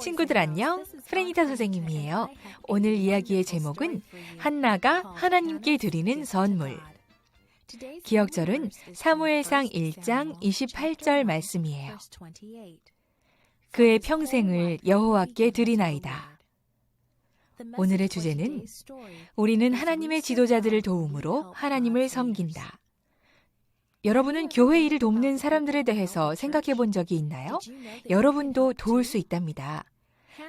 친구들 안녕. 프레니타 선생님이에요. 오늘 이야기의 제목은 한나가 하나님께 드리는 선물. 기억절은 사무엘상 1장 28절 말씀이에요. 그의 평생을 여호와께 드리나이다. 오늘의 주제는 우리는 하나님의 지도자들을 도움으로 하나님을 섬긴다. 여러분은 교회 일을 돕는 사람들에 대해서 생각해 본 적이 있나요? 여러분도 도울 수 있답니다.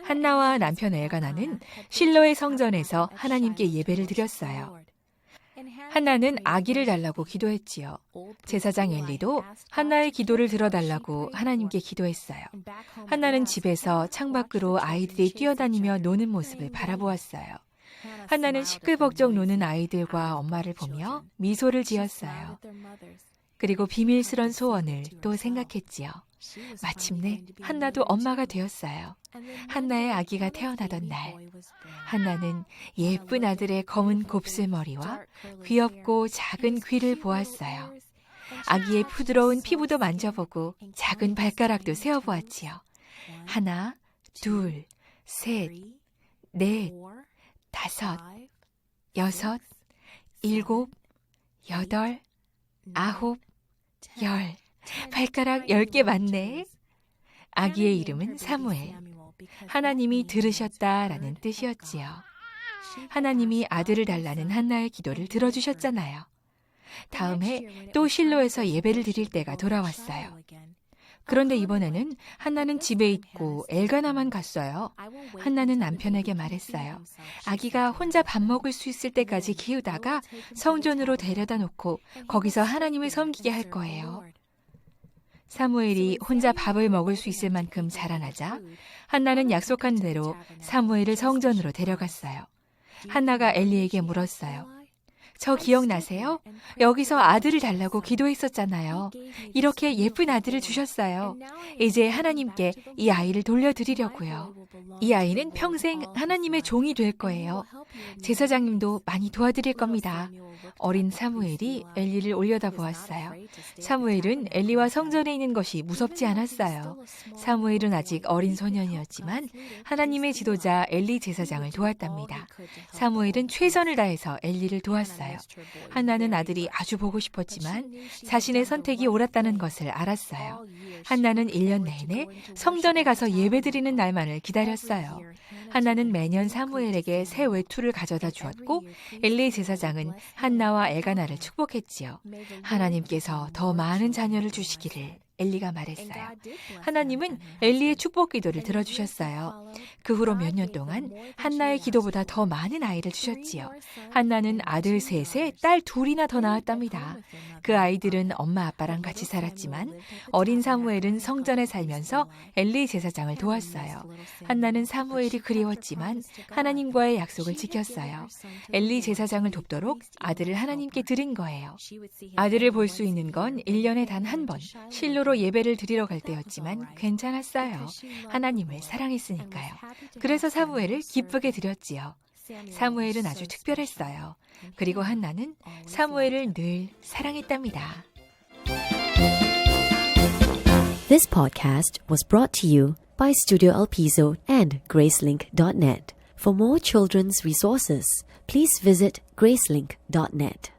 한나와 남편 엘가나는 실로의 성전에서 하나님께 예배를 드렸어요. 한나는 아기를 달라고 기도했지요. 제사장 엘리도 한나의 기도를 들어달라고 하나님께 기도했어요. 한나는 집에서 창밖으로 아이들이 뛰어다니며 노는 모습을 바라보았어요. 한나는 시끌벅적 노는 아이들과 엄마를 보며 미소를 지었어요. 그리고 비밀스런 소원을 또 생각했지요. 마침내 한나도 엄마가 되었어요. 한나의 아기가 태어나던 날, 한나는 예쁜 아들의 검은 곱슬머리와 귀엽고 작은 귀를 보았어요. 아기의 부드러운 피부도 만져보고 작은 발가락도 세어보았지요. 하나, 둘, 셋, 넷, 다섯, 여섯, 일곱, 여덟, 아홉, 열. 발가락 열 개 맞네. 아기의 이름은 사무엘. 하나님이 들으셨다라는 뜻이었지요. 하나님이 아들을 달라는 한나의 기도를 들어주셨잖아요. 다음 해또 실로에서 예배를 드릴 때가 돌아왔어요. 그런데 이번에는 한나는 집에 있고 엘가나만 갔어요. 한나는 남편에게 말했어요. 아기가 혼자 밥 먹을 수 있을 때까지 키우다가 성전으로 데려다 놓고 거기서 하나님을 섬기게 할 거예요. 사무엘이 혼자 밥을 먹을 수 있을 만큼 자라나자 한나는 약속한 대로 사무엘을 성전으로 데려갔어요. 한나가 엘리에게 물었어요. 저 기억나세요? 여기서 아들을 달라고 기도했었잖아요. 이렇게 예쁜 아들을 주셨어요. 이제 하나님께 이 아이를 돌려드리려고요. 이 아이는 평생 하나님의 종이 될 거예요. 제사장님도 많이 도와드릴 겁니다. 어린 사무엘이 엘리를 올려다 보았어요. 사무엘은 엘리와 성전에 있는 것이 무섭지 않았어요. 사무엘은 아직 어린 소년이었지만 하나님의 지도자 엘리 제사장을 도왔답니다. 사무엘은 최선을 다해서 엘리를 도왔어요. 한나는 아들이 아주 보고 싶었지만 자신의 선택이 옳았다는 것을 알았어요. 한나는 1년 내내 성전에 가서 예배드리는 날만을 기다렸어요. 한나는 매년 사무엘에게 새 외투 를 가져다 주었고 엘리 제사장은 한나와 엘가나를 축복했지요. 하나님께서 더 많은 자녀를 주시기를 엘리가 말했어요. 하나님은 엘리의 축복 기도를 들어주셨어요. 그 후로 몇 년 동안 한나의 기도보다 더 많은 아이를 주셨지요. 한나는 아들 셋에 딸 둘이나 더 낳았답니다. 그 아이들은 엄마 아빠랑 같이 살았지만 어린 사무엘은 성전에 살면서 엘리 제사장을 도왔어요. 한나는 사무엘이 그리웠지만 하나님과의 약속을 지켰어요. 엘리 제사장을 돕도록 아들을 하나님께 드린 거예요. 아들을 볼 수 있는 건 1년에 단 한 번, 실로 로 예배를 드리러 갈 때였지만 괜찮았어요. 하나님을 사랑했으니까요. 그래서 사무엘을 기쁘게 드렸지요. 사무엘은 아주 특별했어요. 그리고 한나는 사무엘을 늘 사랑했답니다. This podcast was brought to you by Studio El Piso and Gracelink.net. For more children's resources, please visit gracelink.net.